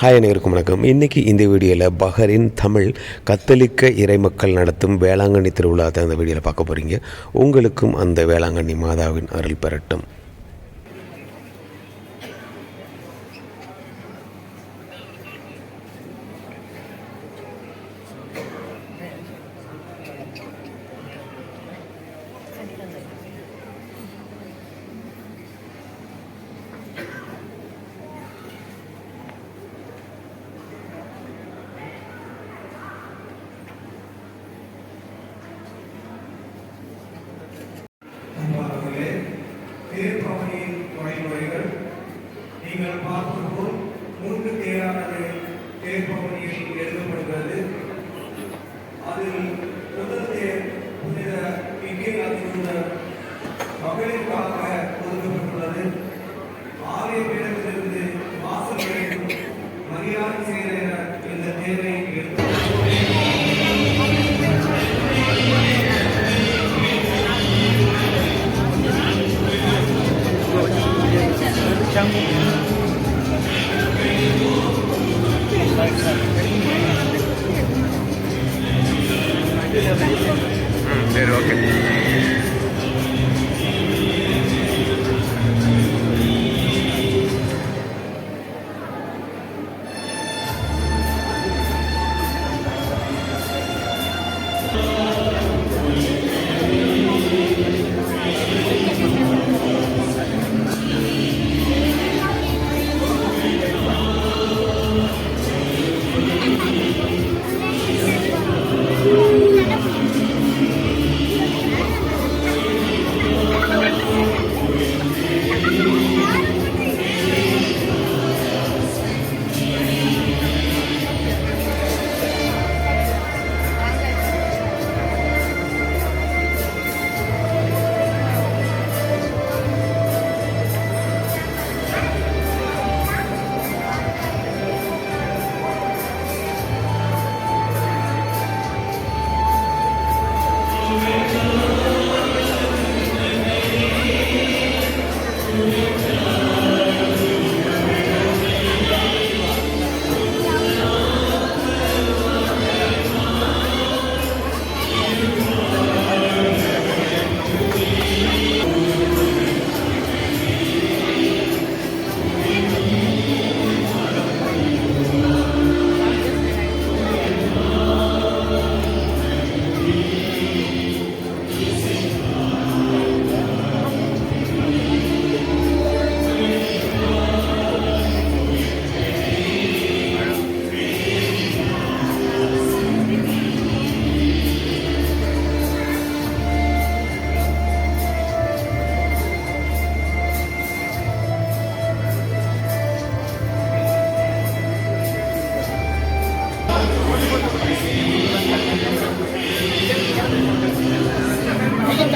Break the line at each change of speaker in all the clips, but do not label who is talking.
Hi அனைவருக்கும் வணக்கம். இன்றைக்கி இந்த வீடியோவில் பஹரின் தமிழ் கத்தலிக்க இறைமக்கள் நடத்தும் வேளாங்கண்ணி திருவிழாத்தை அந்த வீடியோவில் பார்க்க போகிறீங்க உங்களுக்கும் அந்த வேளாங்கண்ணி மாதாவின் அருள் பெறட்டும்.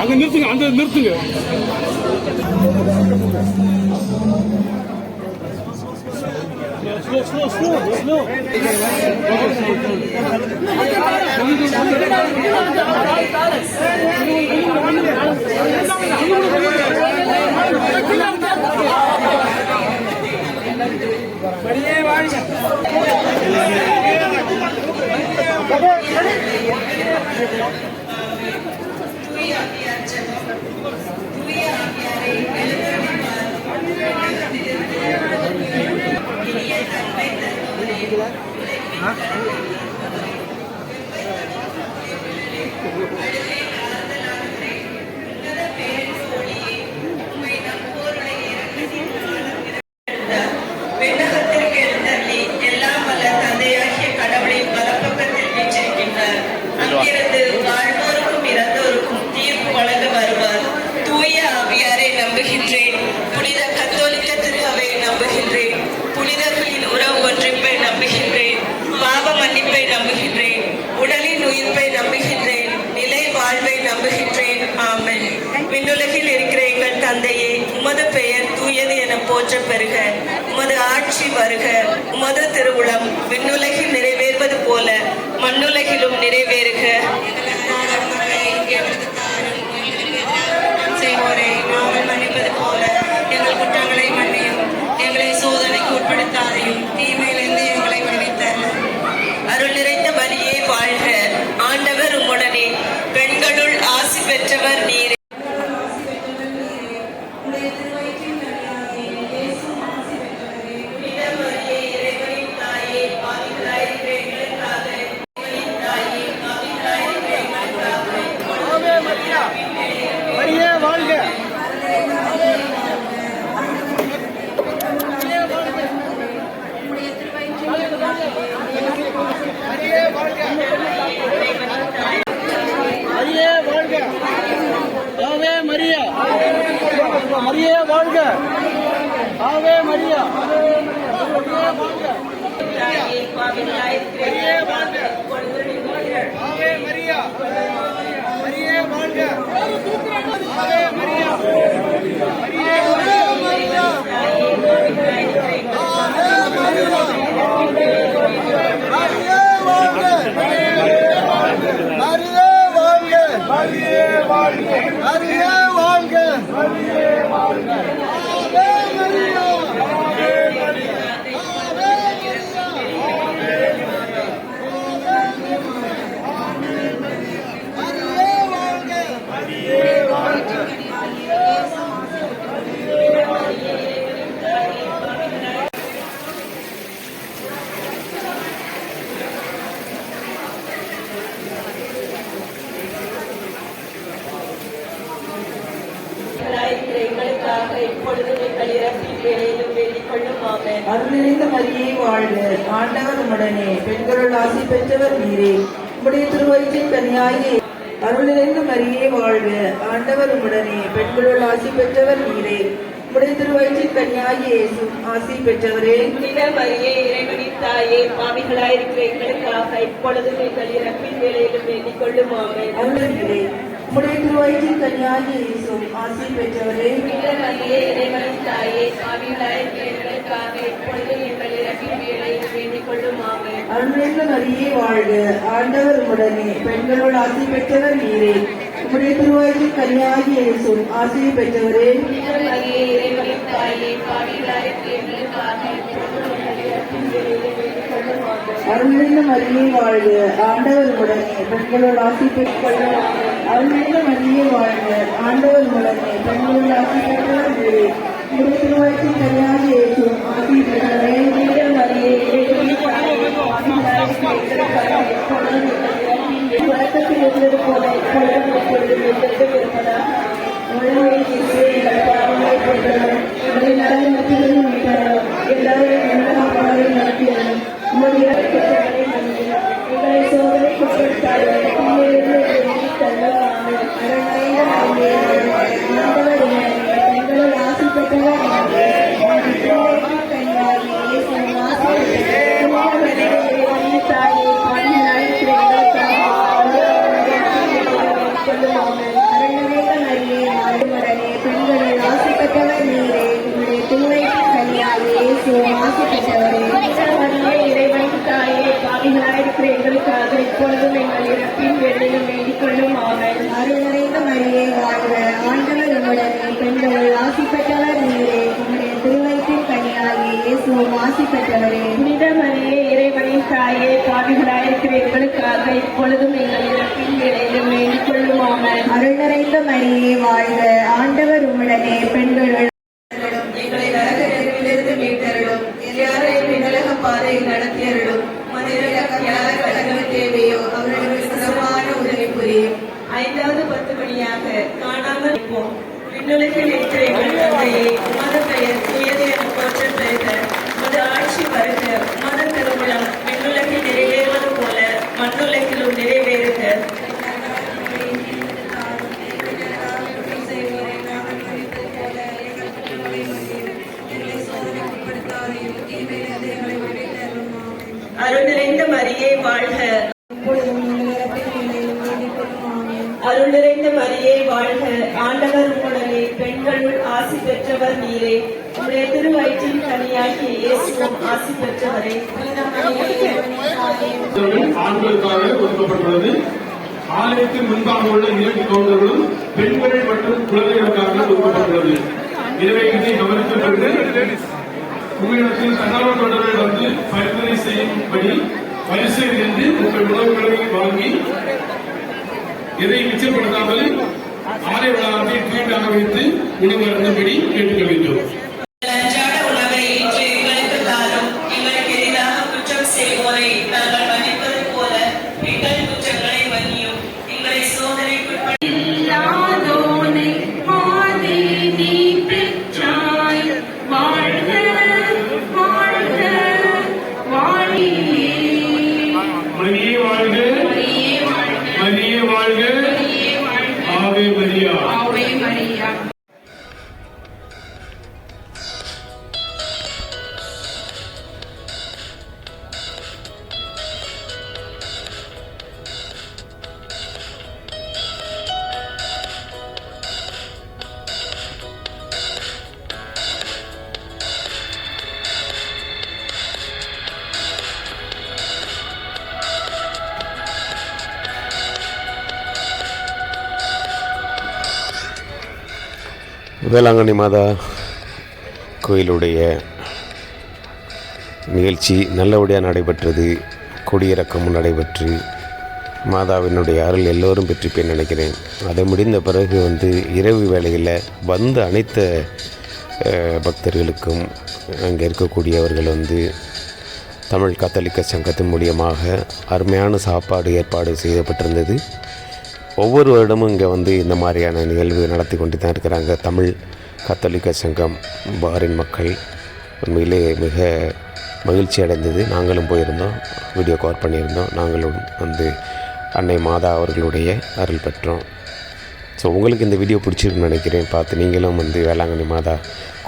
அங்க நிறுத்துங்க அந்த நிறுத்துங்க बढ़िया உமது பெயர் தூயது என போற்ற பெறுக. உமது ஆட்சி வருக. உமது திருவுளம் விண்ணுலகில் நிறைவேறுவது போல மண்ணுலகிலும் நிறைவேறுக செய்வோரை நாங்கள் மன்னிப்பது போல எங்கள் குற்றங்களை மன்னியும் எங்களை சோதனைக்கு உட்படுத்தாதையும் தீமையிலிருந்து எங்களை விடுவித்தரலாம் அருள் நிறைந்த வழியே வாழ்க ஆண்டவர் உம்முடனே பெண்களுள் ஆசி பெற்றவர் நீரே
மரியே வாழ்க மரியே வாழ்க ஆவே மரியா மரியே வாழ்க ஆவே மரியா மரியே வாழ்க மரியே வாழ்க ஆவே மரியா மரியே வாழ்க ஆவே மரியா மரியே
மரியே வாழ்க மரியே வாழ்க மரியே வாழ்க மரியே வாழ்க ஆவே மரியா ஆவே மரியா ஆவே மரியா மரியே வாழ்க மரியே வாழ்க
எங்களுக்காக இப்பொழுது எங்கள் இறப்பின் வேலையிலும் வேண்டிக் கொள்ளும் ஆமென்.
அருளிறைந்த மரியே வாழ்க ஆண்டவர் உடனே பெண்களுள் ஆசி பெற்றவர் நீரே. உம்முடைய திருவயிற்றின் கனியாயே அருளிறைந்த மரியே வாழ்க. ஆண்டவர் உடனே பெண்களுள் ஆசி பெற்றவர் நீரே. உம்முடைய திருவயிற்றின் கனியாயே இயேசு ஆசி பெற்றவரே.
புனித மரியே இறைவனின் தாயே பாவிகளாயிருக்கிற எங்களுக்காக இப்பொழுதும் எங்கள் இறப்பின் வேலையிலும் வேண்டிக் கொள்ளும் ஆமென்.
அருளிலே உம்முடைய திருவயிற்றின் கனியாயே இயேசு ஆசி பெற்றவரே.
புனித மரியே இறைவனின் தாயே பாவிகளாயிருக்கிற எங்களுக்காக இப்பொழுதும் எங்கள் இறப்பின் வேலையிலும் வேண்டிக் கொள்ளும்
அருளிறைந்த மரியே வாழ்க. ஆண்டவர் உடனே பெண்களுள் ஆசி பெற்றவர் நீரே. உம்முடைய திருவயிற்றின் கனியாயே இயேசு ஆசி பெற்றவரே.
மரியே.
அருள்நிறைந்த மரியே வாழ்க. ஆண்டவர் உடனே பெண்களுள் ஆசி பெற்றுக்கொள்ள அருள்நிறைந்த மரியே வாழ்க. ஆண்டவர் உடனே பெண்களுள் ஆசி பெற்றவர் நீரே. உடைய திருவயத்தின் கல்யாண இயேசு ஆசி பெற்றவரே
புனித மரியே இறைவனின் தாயே பாவிகளாயிருக்கிற எங்களுக்காக இப்பொழுதும் எங்கள் இறப்பின் வேலையிலும்
வழக்கத்தில் இருந்தது போல இப்பொழுதும் நீரே உங்களுடைய பிள்ளைக்கு கனியாகி இயேசு பெற்றவரே தாயே பாவிகளாயிருக்கிற எங்களுக்காக இப்பொழுதும் எங்கள் இறப்பின் வேளையிலும் வேண்டிக் கொள்ளும் ஆமென் அருள் நிறைந்த மரியே வாழ்க. ஆண்டவர் உம்முடனே பெண்களில் ஆசி பெற்றவர் நீரே. உங்களுடைய திருவயிற்றின் கனியாகி இயேசு ஆசி பெற்றவரே
புனித மரியே இறைவனின் தாயே பாவிகளாயிருக்கிற எங்களுக்காக இப்பொழுதும் எங்கள் இறப்பின் வேளையிலும் வேண்டிக் கொள்ளும் ஆமென்.
அருள் நிறைந்த மரியே வாழ்க. ஆண்டவர் பெண்களுள் பெற்றவர் நீரே உடைய திருவயிற்றின் கனியாகி இயேசுவும் ஆசி பெற்றவரை
ஆண்களுக்காக ஒதுக்கப்பட்டுள்ளது. ஆலயத்தின் முன்பாக உள்ள இரண்டு கவுண்டர்களும் பெண்கள் மற்றும் குழந்தைகளுக்காக ஒதுக்கப்பட்டுள்ளது. எனவே இதை கவனித்துக் கொண்டு உங்களிடத்தில் தன்னார்வ தொண்டர்கள் வந்து பரிந்துரை செய்யும்படி வரிசையில் நின்று உங்கள் உணவுகளை வாங்கி எதை மிச்சப்படுத்தாமல் ஆலய வளாகத்தை தூய்மையாக வைத்து உணவு அருந்தும்படி கேட்டுக்கொள்கின்றோம்.
அன்றாட
வேளாங்கண்ணி மாதா கோயிலுடைய நிகழ்ச்சி நல்லபடியாக நடைபெற்றது. கொடியிறக்கமும் நடைபெற்று மாதாவினுடைய அருள் எல்லோரும் பெற்றிப்பேன் நினைக்கிறேன். அது முடிந்த பிறகு வந்து இரவு வேளையில் வந்த அனைத்து பக்தர்களுக்கும் அங்கே இருக்கக்கூடியவர்கள் வந்து தமிழ் கத்தோலிக்க சங்கத்தின் மூலியமாக அருமையான சாப்பாடு ஏற்பாடு செய்யப்பட்டிருந்தது. ஒவ்வொரு வருடமும் இங்கே வந்து இந்த மாதிரியான நிகழ்வு நடத்தி கொண்டு தான் இருக்கிறாங்க. தமிழ் கத்தோலிக்க சங்கம் பாரின் மக்கள் உண்மையிலே மிக மகிழ்ச்சி அடைந்தது. நாங்களும் போயிருந்தோம் வீடியோ கால் பண்ணியிருந்தோம். நாங்களும் வந்து அன்னை மாதா அவர்களுடைய அருள் பெற்றோம். ஸோ உங்களுக்கு இந்த வீடியோ பிடிச்சிருக்குன்னு நினைக்கிறேன். பார்த்து நீங்களும் வந்து வேளாங்கண்ணி மாதா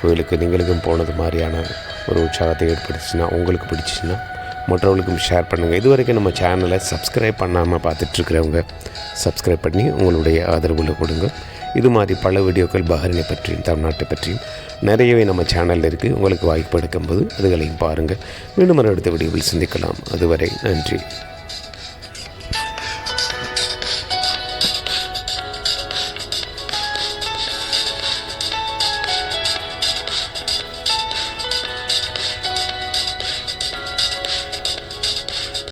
கோயிலுக்கு நீங்களுக்கும் போனது மாதிரியான ஒரு உற்சாகத்தை ஏற்படுத்துச்சுன்னா உங்களுக்கு பிடிச்சிச்சுன்னா மற்றவர்களுக்கும் ஷேர் பண்ணுங்கள் இது வரைக்கும் நம்ம சேனலை சப்ஸ்கிரைப் பண்ணாமல் பார்த்துட்ருக்கிறவங்க சப்ஸ்கிரைப் பண்ணி உங்களுடைய ஆதரவுகளை கொடுங்க. இது மாதிரி பல வீடியோக்கள் பஹ்ரைனை பற்றியும் தமிழ்நாட்டை பற்றியும் நிறையவே நம்ம சேனலில் இருக்குது உங்களுக்கு வாய்ப்பு எடுக்கும்போது அதுகளையும் பாருங்கள் மீண்டும் ஒரு அடுத்த வீடியோவில் சந்திக்கலாம். அதுவரை நன்றி.